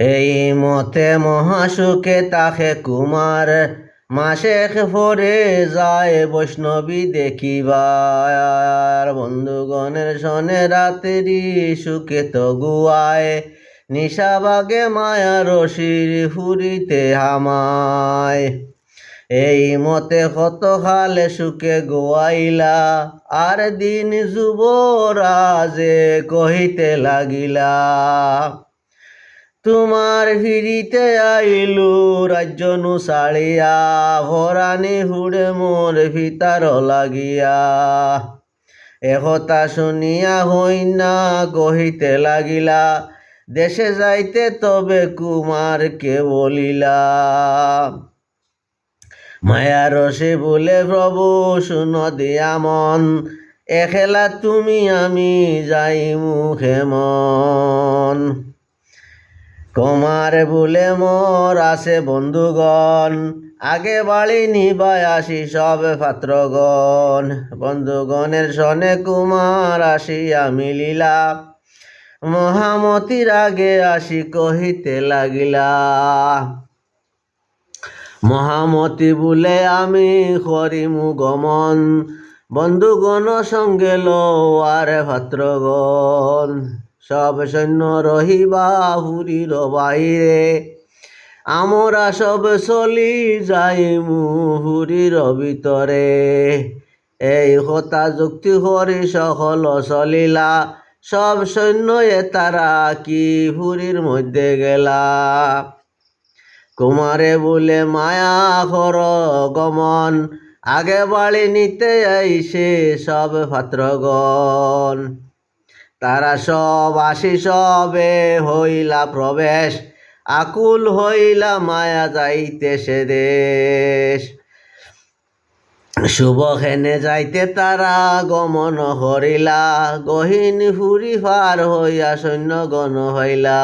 এই মতে মহাসুখে তাকে কুমার। মাসেক পরে যায় বৈষ্ণবী দেখিবার। বন্ধুগণের সনে রাতেরি সুখে তো গুয়ায়। নিশাবাগে মায়া রশির ফুরিতে হামায়। এই মতে কত খালে সুখে গোয়াইলা, আর দিন যুবরাজে কহিতে লাগিলা। তোমার ফিরিতে আইলু রাজ্য নু সাড়িয়া ভরানি হুড়ে মোর ভিতার লাগিয়া। একথা শুনিয়া হইনা কহিতে লাগিলা, দেশে যাইতে তবে কুমারকে বলিলা। মায়া রসে বলে, প্রভু, শুন দিয়া মন, এখেলা তুমি আমি যাই মুখে মন। কমার বলে মোর আছে বন্ধুগণ। আগে বাড়ি নিবাই আসি সব পাত্রগণ। বন্ধুগণের সনে কুমার আসিয়া মিলিলা মহামতির আগে আসি কহিতে লাগিলা। মহামতি বলে আমি করিমু গমন। বন্ধুগণ সঙ্গে লোয়ারে ভাত্রগণ সব সৈন্য রহিবা হুরির বাইরে। আমরা সব চলি যাইমু হুরির ভিতরে। এই কথা যুক্তি করি সকল চলিলা। সব সৈন্য তারা কি হুরির মধ্যে গেলা? কুমারে বলে, মায়া কর গমন, আগে বাড়ি নিতে আইসে সব পাত্রগণ তারা সব আসি সবে হইলা প্রবেশ, আকুল হইলা মায়া যাইতে সে দেশ। শুভ খেনে যাইতে তারা গমন করিলা, গহীন ফুরি পার হইয়া সৈন্যগণ হইলা।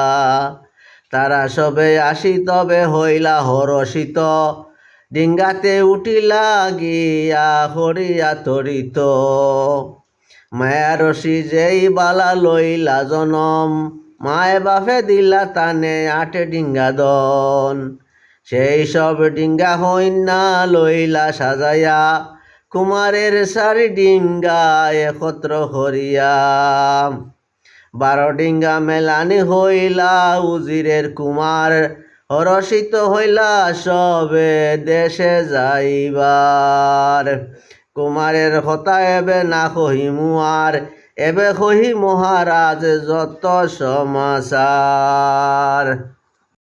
তারা সবে আসি তবে হইলা হরষিত, ডিঙ্গাতে উঠিলা গিয়া হরিয়া তরিত মায়া রশি যেই বালা লইলা জনম, মায়ে বাপে দিলা তানে আটে ডিঙ্গা দন। সেই সব ডিঙ্গা হইনা লইলা সাজাইয়া, কুমারের সারি ডিঙ্গা একত্র হরিয়া বারো ডিঙ্গা মেলানি হইলা উজিরের কুমার, হরষিত হইলা সবে দেশে যাইবার। কুমারের হতা এবে না কহিমু আর এবে কহি মহারাজ যত সমাচার।